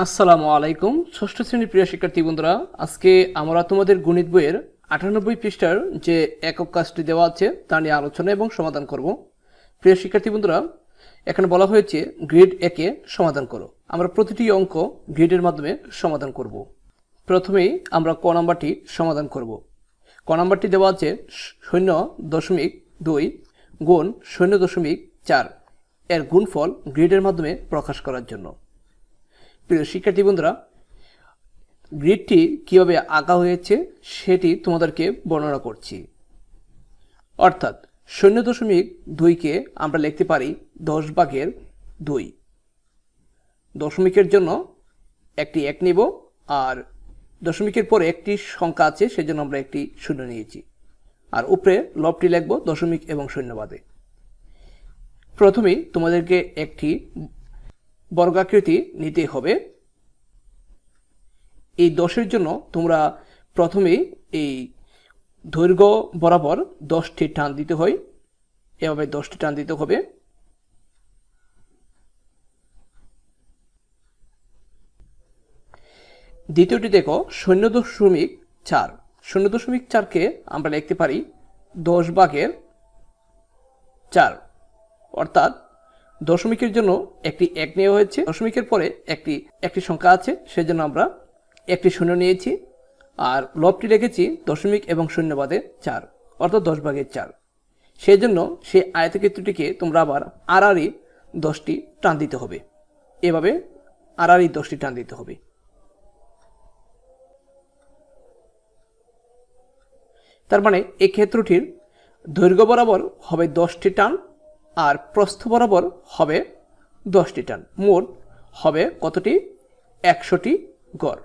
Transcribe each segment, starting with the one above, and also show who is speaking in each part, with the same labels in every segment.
Speaker 1: আসসালামু আলাইকুম, ষষ্ঠ শ্রেণির প্রিয় শিক্ষার্থী বন্ধুরা। আজকে আমরা তোমাদের গণিত বইয়ের আটানব্বই পৃষ্ঠার যে একক কাজটি দেওয়া আছে, তা নিয়ে আলোচনা এবং সমাধান করব। প্রিয় শিক্ষার্থী বন্ধুরা, এখানে বলা হয়েছে, গ্রেড একে সমাধান করো। আমরা প্রতিটি অঙ্ক গ্রেডের মাধ্যমে সমাধান করব। প্রথমেই আমরা ক নাম্বারটি সমাধান করব। ক নাম্বারটি দেওয়া আছে, শূন্য দশমিক দুই গুণ শূন্য দশমিক চার। এর গুণফল গ্রেডের মাধ্যমে প্রকাশ করার জন্য। প্রিয় শিক্ষার্থী বন্ধুরা, গ্রিডটি কীভাবে আঁকা হয়েছে সেটি তোমাদেরকে বর্ণনা করছি। অর্থাৎ শূন্য দশমিক দুইকে আমরা লিখতে পারি দশ ভাগের দুই। দশমিকের জন্য একটি এক নেব আর দশমিকের পরে একটি সংখ্যা আছে, সেজন্য আমরা একটি শূন্য নিয়েছি। আর উপরে লবটি লিখব দশমিক এবং শূন্য বাদে। প্রথমেই তোমাদেরকে একটি বর্গাকৃতি নিতে হবে। এই দশের জন্য তোমরা প্রথমেই এই দৈর্ঘ্য বরাবর দশটি টান দিতে হয়। এভাবে দশটি টান দিতে হবে। দ্বিতীয়টি দেখো, শূন্য দশমিক চার। শূন্য দশমিক চারকে আমরা লিখতে পারি দশ ভাগের চার। অর্থাৎ দশমিকের জন্য একটি এক নেওয়া হয়েছে। দশমিকের পরে একটি একটি সংখ্যা আছে, সেজন্য আমরা একটি শূন্য নিয়েছি। আর লবটি রেখেছি দশমিক এবং শূন্য বাদে চার, অর্থাৎ দশ ভাগের চার। সেই জন্য সেই আয়তক্ষেত্রটিকে তোমরা আবার আড়াআড়ি দশটি টান দিতে হবে। এভাবে আড়াআড়ি দশটি টান দিতে হবে। তার মানে এই ক্ষেত্রটির দৈর্ঘ্য বরাবর হবে দশটি টান। আর প্রস্থ বরাবর হবে দশটি টান। মোট হবে কতটি? একশোটি গড়।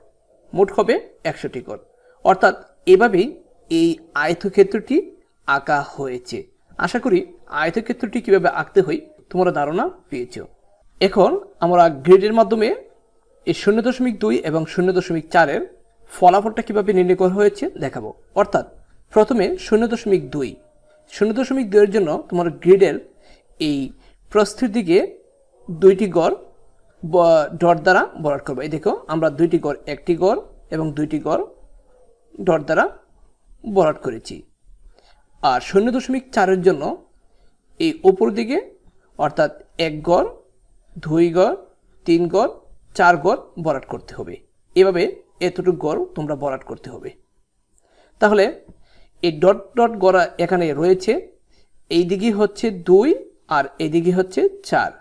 Speaker 1: মোট হবে একশোটি গড়। অর্থাৎ এভাবেই এই আয়তক্ষেত্রটি আঁকা হয়েছে। আশা করি আয়তক্ষেত্রটি কীভাবে আঁকতে হয় তোমরা ধারণা পেয়েছ। এখন আমরা গ্রেডের মাধ্যমে এই শূন্য দশমিক দুই এবং শূন্য দশমিক চারের ফলাফলটা কীভাবে নির্ণয় করা হয়েছে দেখাবো। অর্থাৎ প্রথমে শূন্য দশমিক দুই। শূন্য দশমিক দুইয়ের জন্য তোমার গ্রিডের এই প্রস্থের দিকে দুইটি গড় ডট দ্বারা বরাট করব। এই দেখো, আমরা দুইটি গড়, একটি গড় এবং দুইটি গড় ডট দ্বারা বরাট করেছি। আর শূন্য দশমিক চারের জন্য এই ওপর দিকে, অর্থাৎ এক গড়, দুই গড়, তিন গড়, চার গড় বরাট করতে হবে। এভাবে এতটুকু গড় তোমরা বরাট করতে হবে। তাহলে এই ডট ডট গড়া এখানে রয়েছে, এই দিকে হচ্ছে দুই আর এদিকে হচ্ছে চার।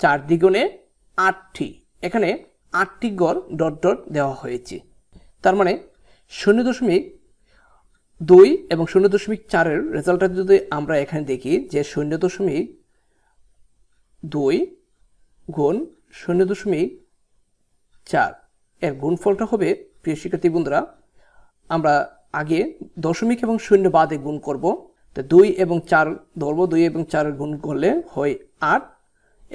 Speaker 1: চার দ্বিগুণে আটটি। এখানে আটটি গড় ডট ডট দেওয়া হয়েছে। তার মানে শূন্য দশমিক দুই এবং শূন্য দশমিক চারের রেজাল্টটা যদি আমরা এখানে দেখি যে শূন্য দশমিক দুই গুণ শূন্য দশমিক চার, এর গুণফলটা হবে, প্রিয় শিক্ষার্থী বন্ধুরা, আমরা আগে দশমিক এবং শূন্য বাদে গুণ করব। তো দুই এবং চার ধরবো, দুই এবং চারের গুণ করলে হয় আট।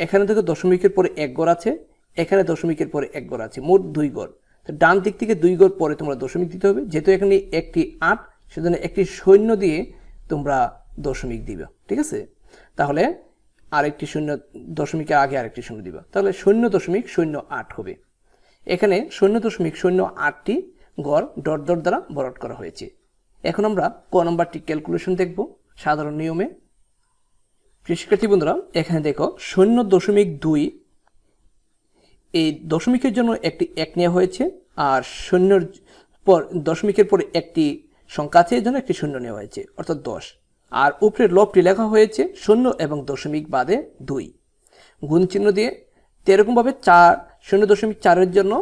Speaker 1: এখানে থেকে দশমিকের পরে এক গড় আছে, এখানে দশমিকের পরে এক গড় আছে, মোট দুই গড়। তো ডান দিক থেকে দুই গড় পরে তোমরা দশমিক দিতে হবে, যেহেতু এখানে একটি আট, সেজন্য একটি সৈন্য দিয়ে তোমরা দশমিক দিবে, ঠিক আছে? তাহলে আরেকটি শূন্য, দশমিকের আগে আরেকটি শূন্য দিবা। তাহলে শূন্য দশমিক শূন্য আট হবে। এখানে শূন্য দশমিক শূন্য আটটি গড় ডট ডট দ্বারা বরাট করা হয়েছে। এখন আমরা ক নম্বরটি ক্যালকুলেশন দেখব, সাধারণ নিয়মে। শিক্ষার্থী বন্ধুরা, এখানে দেখো, শূন্য দশমিক দুই, এই দশমিকের জন্য একটি এক নেওয়া হয়েছে, আর শূন্যর পর, দশমিকের পরে একটি সংখ্যা আছে এর জন্য একটি শূন্য নেওয়া হয়েছে, অর্থাৎ দশ। আর উপরের লবটি লেখা হয়েছে, শূন্য এবং দশমিক বাদে দুই। গুণ চিহ্ন দিয়ে, তো এরকমভাবে চার, শূন্য দশমিক চারের জন্য,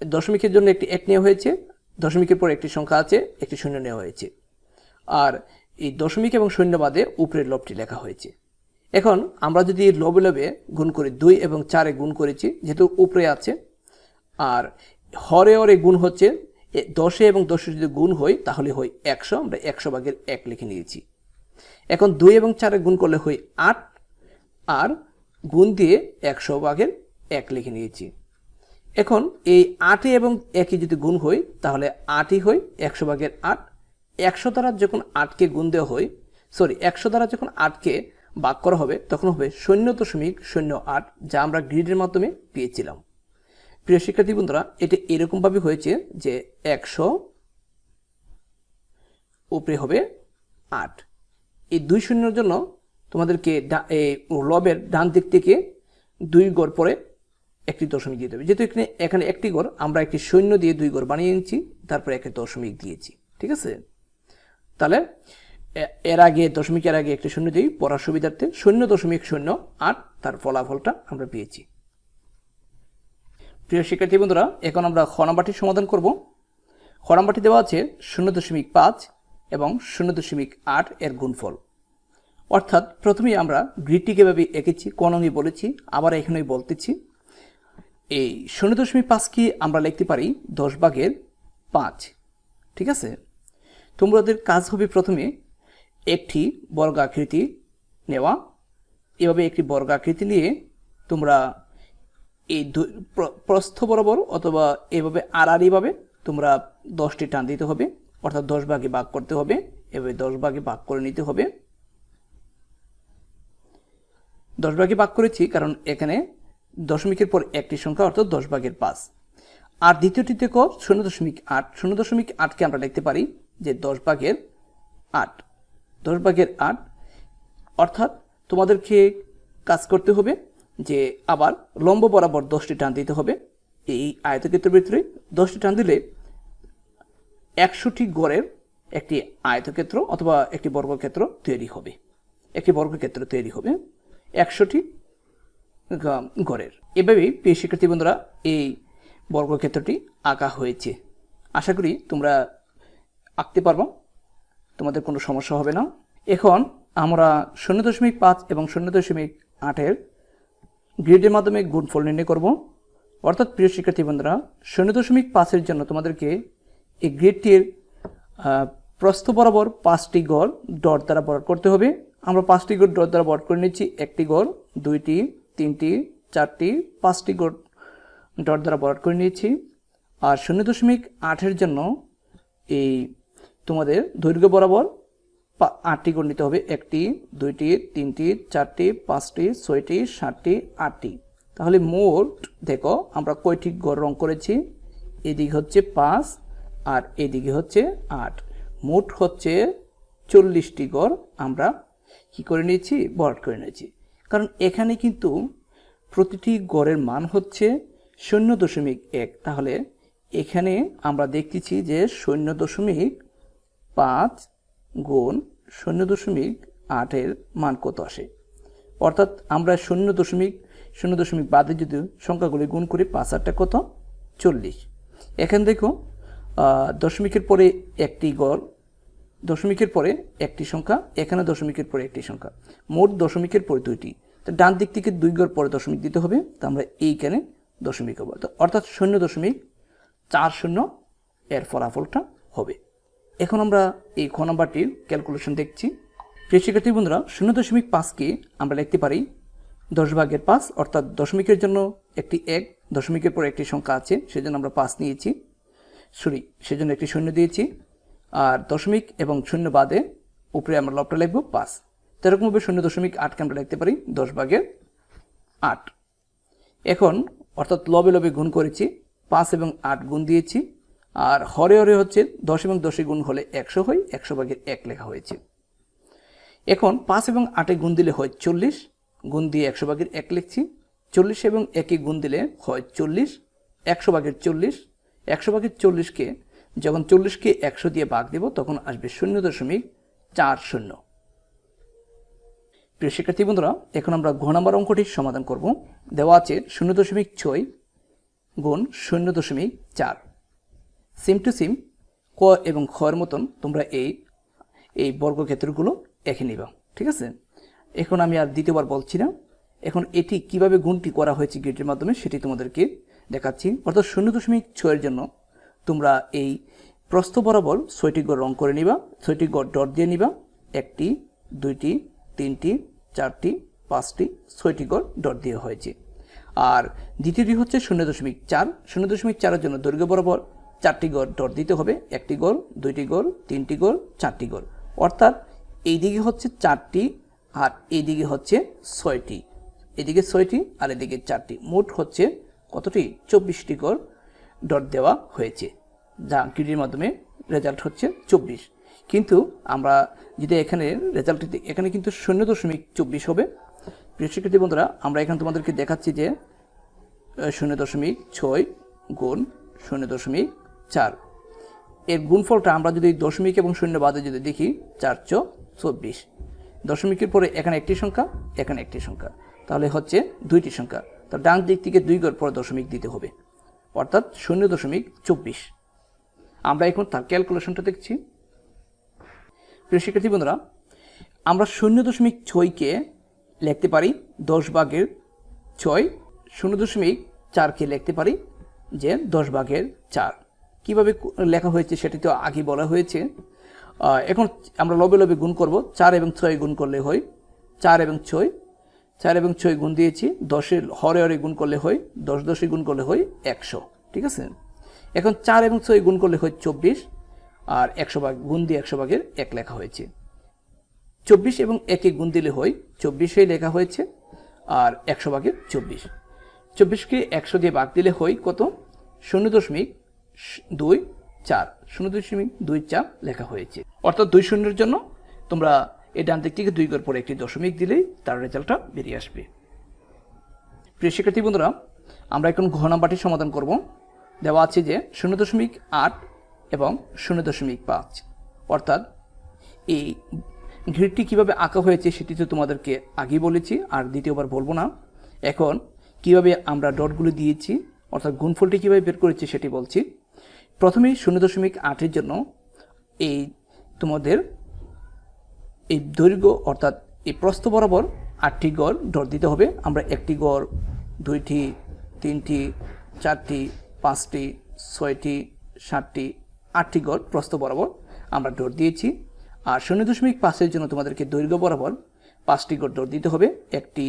Speaker 1: দশমিকের জন্য একটি এক নেওয়া হয়েছে দশমিকের পর একটি সংখ্যা আছে, একটি শূন্য নেওয়া হয়েছে। আর এই দশমিক এবং শূন্য বাদে উপরের লবটি লেখা হয়েছে। এখন আমরা যদি লবে লবে গুণ করি দুই এবং চারে গুণ করেছি, যেহেতু উপরে আছে, আর হরে হরে গুণ হচ্ছে দশে এবং দশে যদি গুণ হয় তাহলে হয় একশো, আমরা একশো ভাগের এক লিখে নিয়েছি। এখন দুই এবং চারে গুণ করলে হয় আট, আর গুণ দিয়ে একশো ভাগের এক লিখে নিয়েছি। এখন এই আটে এবং একই যদি গুণ হয়, তাহলে আটই হয়, একশো ভাগের আট। একশো দ্বারা যখন আটকে গুণ দেওয়া হয় সরি একশো দ্বারা যখন আটকে ভাগ করা হবে, তখন হবে শূন্য দশমিক শূন্য আট, যা আমরা গ্রিডের মাধ্যমে পেয়েছিলাম। প্রিয় শিক্ষার্থী বন্ধুরা, এটা এরকমভাবে হয়েছে যে একশো উপরে হবে আট। এই দুই শূন্যর জন্য তোমাদেরকে লবের ডান দিক থেকে দুই গড় পরে একটি দশমিক দিতে হবে যেহেতু এখানে এখানে একটি গড়, আমরা একটি সৈন্য দিয়ে দুই গড় বানিয়ে নিচ্ছি, তারপরে একটি দশমিক দিয়েছি। ঠিক আছে? তাহলে এর আগে, দশমিকের আগে একটি শূন্য দিই, পড়ার সুবিধার্থে শূন্য দশমিক শূন্য আট তার ফলাফলটা আমরা পেয়েছি। প্রিয় শিক্ষার্থী বন্ধুরা, এখন আমরা খ নাম্বারটি সমাধান করব। খ নাম্বারটি দেওয়া আছে শূন্য দশমিক পাঁচ এবং শূন্য দশমিক আট এর গুণফল। অর্থাৎ প্রথমেই আমরা গ্রিডটিকে ভাবে এঁকেছি, কোন আমি বলেছি, আবার এখানেই বলতেছি। এই শূন্য দশমিক পাঁচকে আমরা লিখতে পারি দশ ভাগের পাঁচ। ঠিক আছে? তোমাদের কাজ হবে প্রথমে একটি বর্গাকৃতি নেওয়া। এভাবে একটি বর্গাকৃতি নিয়ে তোমরা এই প্রস্থ বরাবর অথবা এভাবে আড়াআড়িভাবে তোমরা দশটি টান দিতে হবে। অর্থাৎ দশ ভাগে ভাগ করতে হবে। এভাবে দশ ভাগে ভাগ করে নিতে হবে। দশ ভাগে ভাগ করেছি কারণ এখানে দশমিকের পর একটি সংখ্যা অর্থাৎ দশ ভাগের পাঁচ। আর দ্বিতীয়টিতে ক শূন্য দশমিক আট। শূন্য দশমিক আটকে আমরা লিখতে পারি যে দশ ভাগের আট। দশ ভাগের আট অর্থাৎ তোমাদেরকে কাজ করতে হবে যে আবার লম্ব বরাবর দশটি টান দিতে হবে। এই আয়তক্ষেত্রের ভিতরে দশটি টান দিলে একশোটি গড়ের একটি আয়তক্ষেত্র অথবা একটি বর্গক্ষেত্র তৈরি হবে। একটি বর্গক্ষেত্র তৈরি হবে। একশোটি গড়ের এভাবেই প্রিয় শিক্ষার্থী বন্ধুরা, এই বর্গক্ষেত্রটি আঁকা হয়েছে। আশা করি তোমরা আঁকতে পারব। তোমাদের কোনো সমস্যা হবে না। এখন আমরা শূন্য দশমিক পাঁচ এবং শূন্য দশমিক আটের গ্রিডের মাধ্যমে গুণফল নির্ণয় করব। অর্থাৎ, প্রিয় শিক্ষার্থী বন্ধুরা, শূন্য দশমিক পাঁচের জন্য তোমাদেরকে এই গ্রিডটির প্রস্থ বরাবর পাঁচটি গড় ডট দ্বারা বরাদ করতে হবে। আমরা পাঁচটি গড় ডট দ্বারা বরাদ করে নিচ্ছি। একটি গড়, দুইটি তিনটি, চারটি, পাঁচটি গড় ডট দ্বারা বরাদ করে নিয়েছি। আর শূন্য দশমিক আটের জন্য এই তোমাদের দৈর্ঘ্য বরাবর আটটি গড় নিতে হবে। একটি, দুইটি, তিনটি, চারটি, পাঁচটি, ছয়টি, সাতটি, আটটি। তাহলে মোট, দেখো, আমরা কয়টি গড় রং করেছি? এদিকে হচ্ছে পাঁচ আর এদিকে হচ্ছে আট। মোট হচ্ছে চল্লিশটি গড় আমরা কি করে নিয়েছি? বরাদ করে নিয়েছি। কারণ এখানে কিন্তু প্রতিটি গড়ের মান হচ্ছে শূন্য দশমিক এক। তাহলে এখানে আমরা দেখতেছি যে শূন্য দশমিক পাঁচ গুণ শূন্য দশমিক আটের মান কত আসে? অর্থাৎ আমরা শূন্য দশমিক শূন্য দশমিক বাদে যদি সংখ্যাগুলি গুণ করি, পাঁচ আটটা কত? চল্লিশ। এখানে দেখো দশমিকের পরে একটি গড় দশমিকের পরে একটি সংখ্যা, এখানে দশমিকের পরে একটি সংখ্যা। মোট দশমিকের পরে দুইটি। তো ডান দিক থেকে দুই গড় পরে দশমিক দিতে হবে, তো আমরা এইখানে দশমিক হব। তো অর্থাৎ শূন্য দশমিক চার শূন্য এর ফলাফলটা হবে। এখন আমরা এই খ নাম্বারটির ক্যালকুলেশন দেখছি। প্রিয় শিক্ষার্থী বন্ধুরা, শূন্য দশমিক পাঁচকে আমরা লিখতে পারি দশ ভাগের পাঁচ, অর্থাৎ দশমিকের জন্য একটি এক, দশমিকের পর একটি সংখ্যা আছে, সেজন্য আমরা পাঁচ নিয়েছি। সরি, সেজন্য একটি শূন্য দিয়েছি। আর দশমিক এবং শূন্য বাদে উপরে আমরা লবটা লিখব পাঁচ। তো শূন্য দশমিক আটকে আমরা লিখতে পারি, দশ ভাগের আট। এখন অর্থাৎ লবে লবে গুণ করেছি, পাঁচ এবং আট গুণ দিয়েছি, আর হরে হরে হচ্ছে দশ এবং দশে গুণ হলে একশো হয়, একশো ভাগের এক লেখা হয়েছে। এখন পাঁচ এবং আটে গুণ দিলে হয় চল্লিশ, গুণ দিয়ে একশো ভাগের এক লিখছি, চল্লিশ এবং একে গুণ দিলে হয় চল্লিশ, একশো ভাগের চল্লিশ, একশো ভাগের চল্লিশকে যখন চল্লিশকে একশো দিয়ে ভাগ দেব, তখন আসবে শূন্য দশমিক চার শূন্য। প্রিয় শিক্ষার্থী বন্ধুরা, এখন আমরা ঘ নম্বর অঙ্কটির সমাধান করব। দেওয়া আছে শূন্য দশমিক ছয় গুণ শূন্য দশমিক চার। সিম টু সিম ক এবং খ এর মতন তোমরা এই এই বর্গক্ষেত্রগুলো এঁকে নিবা, ঠিক আছে? এখন আমি আর দ্বিতীয়বার বলছি না। এখন এটি কীভাবে গুণটি করা হয়েছে গেটের মাধ্যমে সেটি তোমাদেরকে দেখাচ্ছি। অর্থাৎ শূন্য দশমিক ছয়ের জন্য তোমরা এই প্রস্থ বরাবর ছয়টি গড় রং করে নিবা। ছয়টি গড় ডট দিয়ে নিবা। একটি, দুইটি, তিনটি, চারটি, পাঁচটি, ছয়টি গড় ডট দিয়ে হয়েছে। আর দ্বিতীয়টি হচ্ছে শূন্য দশমিক চার। শূন্য দশমিক চারের জন্য দৈর্ঘ্য বরাবর চারটি গড় ডট দিতে হবে। একটি গড়, দুইটি গড়, তিনটি গড়, চারটি গড়। অর্থাৎ এইদিকে হচ্ছে চারটি আর এইদিকে হচ্ছে ছয়টি। এদিকে ছয়টি আর এদিকে চারটি। মোট হচ্ছে কতটি? চব্বিশটি গড়। ডট দেওয়া হয়েছে, যা কিউটির মাধ্যমে রেজাল্ট হচ্ছে চব্বিশ। কিন্তু আমরা যদি এখানে রেজাল্ট এখানে কিন্তু শূন্য দশমিক চব্বিশ হবে। প্রিয় শিক্ষার্থী বন্ধুরা, আমরা এখানে তোমাদেরকে দেখাচ্ছি যে শূন্য দশমিক ছয় গুণ শূন্য দশমিক চার। এর গুণফলটা আমরা যদি দশমিক এবং শূন্য বাদে যদি দেখি চার চ চব্বিশ। দশমিকের পরে এখানে একটি সংখ্যা, এখানে একটি সংখ্যা। তাহলে হচ্ছে দুইটি সংখ্যা। তো ডান দিক থেকে দুই গড় পরে দশমিক দিতে হবে। অর্থাৎ শূন্য দশমিক চব্বিশ। আমরা এখন তার ক্যালকুলেশনটা দেখছি। প্রিয় শিক্ষার্থী বন্ধুরা, আমরা শূন্য দশমিক ছয়কে লিখতে পারি, দশ ভাগের ছয়, শূন্য দশমিক চারকে লিখতে পারি, যে দশ ভাগের চার। কীভাবে লেখা হয়েছে সেটি তো আগে বলা হয়েছে। এখন আমরা লবে লবে গুণ করব, চার এবং ছয় গুণ করলে হয়, চার এবং ছয় চার এবং ছয় গুণ দিয়েছি, দশের হরে হরে গুণ করলে হয়, দশ দশে গুণ করলে হয় একশো, ঠিক আছে? এখন চার এবং ছয় গুণ করলে হয় চব্বিশ, আর একশো ভাগ, গুণ দিয়ে একশো ভাগের এক লেখা হয়েছে। চব্বিশ এবং একে গুণ দিলে হয় চব্বিশেই লেখা হয়েছে, আর একশো ভাগের চব্বিশ। চব্বিশকে একশো দিয়ে ভাগ দিলে হয় কত? শূন্য দশমিক দুই চার, শূন্য দশমিক দুই চার লেখা হয়েছে। অর্থাৎ দুই শূন্যের জন্য তোমরা এই ডান দিক থেকে দুই করে পরে একটি দশমিক দিলেই তার রেজাল্টটা বেরিয়ে আসবে। প্রিয় শিক্ষার্থী বন্ধুরা, আমরা এখন ঘ নাম্বারটি সমাধান করব। দেওয়া আছে যে শূন্য দশমিক আট এবং শূন্য দশমিক পাঁচ। অর্থাৎ এই গ্রিডটি কীভাবে আঁকা হয়েছে সেটি তো তোমাদেরকে আগেই বলেছি, আর দ্বিতীয়বার বলব না। এখন কীভাবে আমরা ডটগুলো দিয়েছি, অর্থাৎ গুণফলটি কীভাবে বের করেছি সেটি বলছি। প্রথমেই শূন্য দশমিক আটের জন্য এই তোমাদের এই দৈর্ঘ্য অর্থাৎ এই প্রস্থ বরাবর আটটি গড় ডট দিতে হবে। আমরা একটি গড়, দুইটি, তিনটি, চারটি, পাঁচটি, ছয়টি, সাতটি, আটটি গড় প্রস্থ বরাবর আমরা ডট দিয়েছি। আর শূন্য দশমিক পাঁচের জন্য তোমাদেরকে দৈর্ঘ্য বরাবর পাঁচটি গড় ডট দিতে হবে। একটি,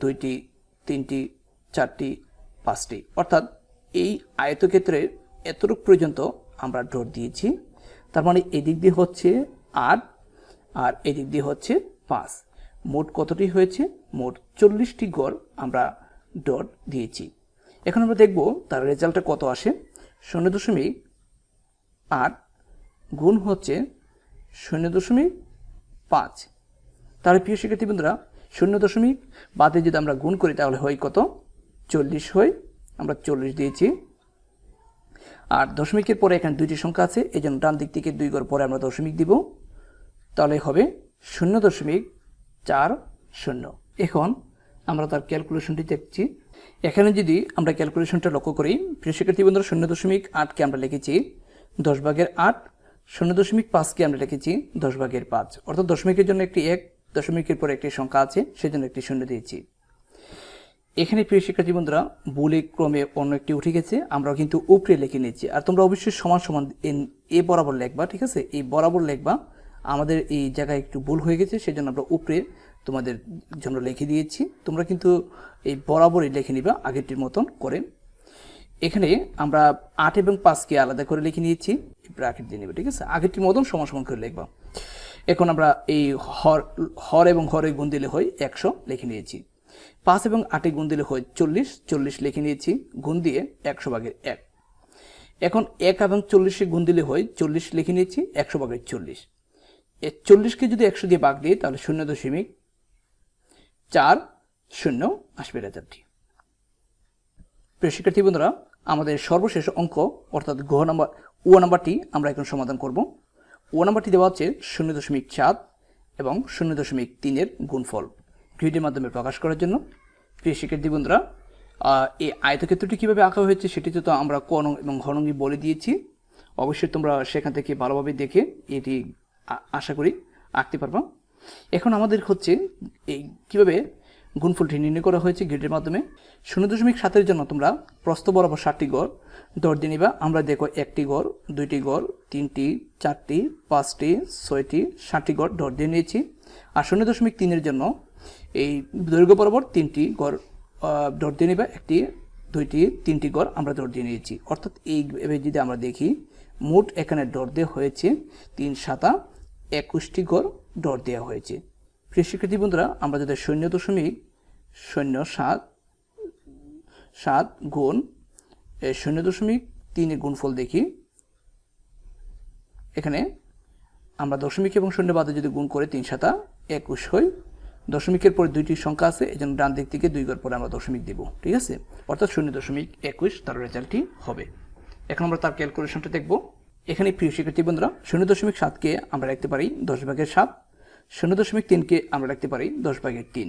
Speaker 1: দুইটি, তিনটি, চারটি, পাঁচটি। অর্থাৎ এই আয়তক্ষেত্রের এতটুক পর্যন্ত আমরা ডট দিয়েছি। তার মানে এদিক দিয়ে হচ্ছে আট আর এদিক দিয়ে হচ্ছে পাঁচ। মোট কতটি হয়েছে? মোট চল্লিশটি গড় আমরা ডট দিয়েছি। এখন আমরা দেখব তার রেজাল্টটা কত আসে। শূন্য দশমিক আট গুণ হচ্ছে শূন্য দশমিক পাঁচ। তাহলে প্রিয় শিক্ষার্থী বন্ধুরা, শূন্য দশমিক বাদে যদি আমরা গুণ করি তাহলে হয় কত? চল্লিশ হয়, আমরা চল্লিশ দিয়েছি। আর দশমিকের পরে এখানে দুইটি সংখ্যা আছে এই জন্য ডান দিক থেকে দুই গড় পরে আমরা দশমিক দিব। তাহলে হবে শূন্য দশমিক চার শূন্য। এখন আমরা তার ক্যালকুলেশনটি দেখছি। এখানে যদি আমরা ক্যালকুলেশনটা লক্ষ্য করি, প্রিয় শিক্ষার্থী বন্ধুরা, শূন্য দশমিক আটকে আমরা লিখেছি, দশ ভাগের আট, শূন্য দশমিক পাঁচকে আমরা লিখেছি, দশ ভাগের পাঁচ। অর্থাৎ দশমিকের জন্য একটি এক, দশমিকের পর একটি সংখ্যা আছে, সেজন্য একটি শূন্য দিয়েছি। এখানে প্রিয় শিক্ষার্থী বন্ধুরা বলে ক্রমে অন্য একটি উঠে গেছে আমরা কিন্তু উপরে লিখে নিচ্ছি আর তোমরা অবশ্যই সমান সমান এ বরাবর লেখবা, ঠিক আছে? এই বরাবর লিখবা আমাদের এই জায়গায় একটু ভুল হয়ে গেছে, সেজন্য আমরা উপরে তোমাদের জন্য লিখে দিয়েছি। তোমরা কিন্তু এই বরাবরই লিখে নিবা, আগেরটির মতন করে। এখানে আমরা আট এবং পাঁচকে আলাদা করে লিখে নিয়েছি ব্র্যাকেট দিয়ে নেবে, ঠিক আছে? আগেরটির মতন সমান সমান করে লিখবা। এখন আমরা এই হর হর এবং হরে গুণ দিলে হয় একশো লিখে নিয়েছি। পাঁচ এবং আটে গুণ দিলে হয় চল্লিশ চল্লিশ লিখে নিয়েছি, গুণ দিয়ে একশো ভাগের এক। এখন এক এবং চল্লিশে গুণ দিলে হয় চল্লিশ লিখে নিয়েছি, একশো ভাগের চল্লিশ। চল্লিশকে যদি একশো দিয়ে ভাগ দিই, তাহলে শূন্য দশমিক চার শূন্য আসবে রেজাল্টটি। প্রিয় শিক্ষার্থী বন্ধুরা, আমাদের সর্বশেষ অঙ্ক, অর্থাৎ গ্রহ নাম্বার ও নাম্বারটি আমরা এখন সমাধান করব। ও নাম্বারটি দেওয়া হচ্ছে শূন্য দশমিক সাত এবং শূন্য দশমিক তিনের গুণফল ভিডিওর মাধ্যমে প্রকাশ করার জন্য। প্রিয় শিক্ষার্থী বন্ধুরা এই আয়তক্ষেত্রটি কীভাবে আঁকা হয়েছে সেটিতে তো আমরা কোন এবং ঘনঙ্গি বলে দিয়েছি। অবশ্যই তোমরা সেখান থেকে ভালোভাবে দেখে এটি আশা করি আঁকতে পারবা। এখন আমাদের হচ্ছে এই কীভাবে গুণফলটি নির্ণয় করা হয়েছে গ্রিডের মাধ্যমে? শূন্য দশমিক সাতের জন্য তোমরা প্রস্থ বরাবর ষাটটি গড় দিয়ে নিবা। আমরা দেখো একটি গড়, দুইটি গড়, তিনটি, চারটি, পাঁচটি, ছয়টি, ষাটটি গড় দর দিয়ে নিয়েছি। আর শূন্য দশমিক তিনের জন্য এই দৈর্ঘ্য বরাবর তিনটি গড় দর দিয়ে নিবা। একটি, দুইটি, তিনটি গড় আমরা দর দিয়ে নিয়েছি। অর্থাৎ এইভাবে যদি আমরা দেখি, মোট এখানে দর হয়েছে তিন সাতা একুশটি গড় দর দেওয়া হয়েছে। প্রিয় শিক্ষার্থী বন্ধুরা, আমরা যদি শূন্য দশমিক শূন্য সাত সাত গুণ শূন্য দশমিক তিনের গুণফল দেখি। এখানে আমরা দশমিক এবং শূন্য বাদে যদি গুণ করে তিন সাতা একুশ হই, দশমিকের পরে দুইটি সংখ্যা আছে এই জন্য ডান দিক থেকে দুই ঘর পরে আমরা দশমিক দিব, ঠিক আছে? অর্থাৎ শূন্য দশমিক একুশ, তার রেজাল্টটি হবে। এখন আমরা তার ক্যালকুলেশনটা দেখব। এখানে প্রিয় শিক্ষার্থী বন্ধুরা, শূন্য দশমিক সাতকে আমরা রাখতে পারি দশ ভাগের সাত, শূন্য দশমিক তিনকে আমরা রাখতে পারি দশ ভাগের তিন।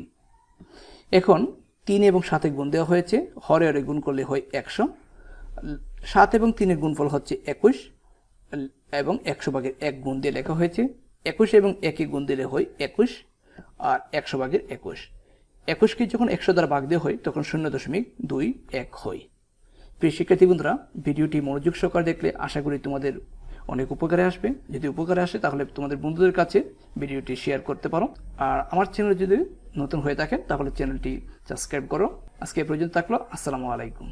Speaker 1: এখন তিন এবং সাতে গুণ দেওয়া হয়েছে, হরে হরে গুণ করলে হয় একশো, সাত এবং তিনের গুণফল হচ্ছে একুশ, এবং একশো ভাগের এক গুণ দিয়ে লেখা হয়েছে, একুশ এবং একে গুণ দিলে হয় একুশ, আর একশো ভাগের একুশ। একুশকে যখন একশো দ্বারা ভাগ দেওয়া হয়, তখন শূন্য দশমিক দুই এক হয়। প্রিয় শিক্ষার্থী বন্ধুরা, ভিডিওটি মনোযোগ সহকারে দেখলে আশা করি তোমাদের অনেক উপকারে আসবে। যদি উপকারে আসে, তাহলে তোমাদের বন্ধুদের কাছে ভিডিওটি শেয়ার করতে পারো। আর আমার চ্যানেল যদি নতুন হয়ে থাকেন তাহলে চ্যানেলটি সাবস্ক্রাইব করো। আজকে এ পর্যন্ত থাকল। আসসালামু আলাইকুম।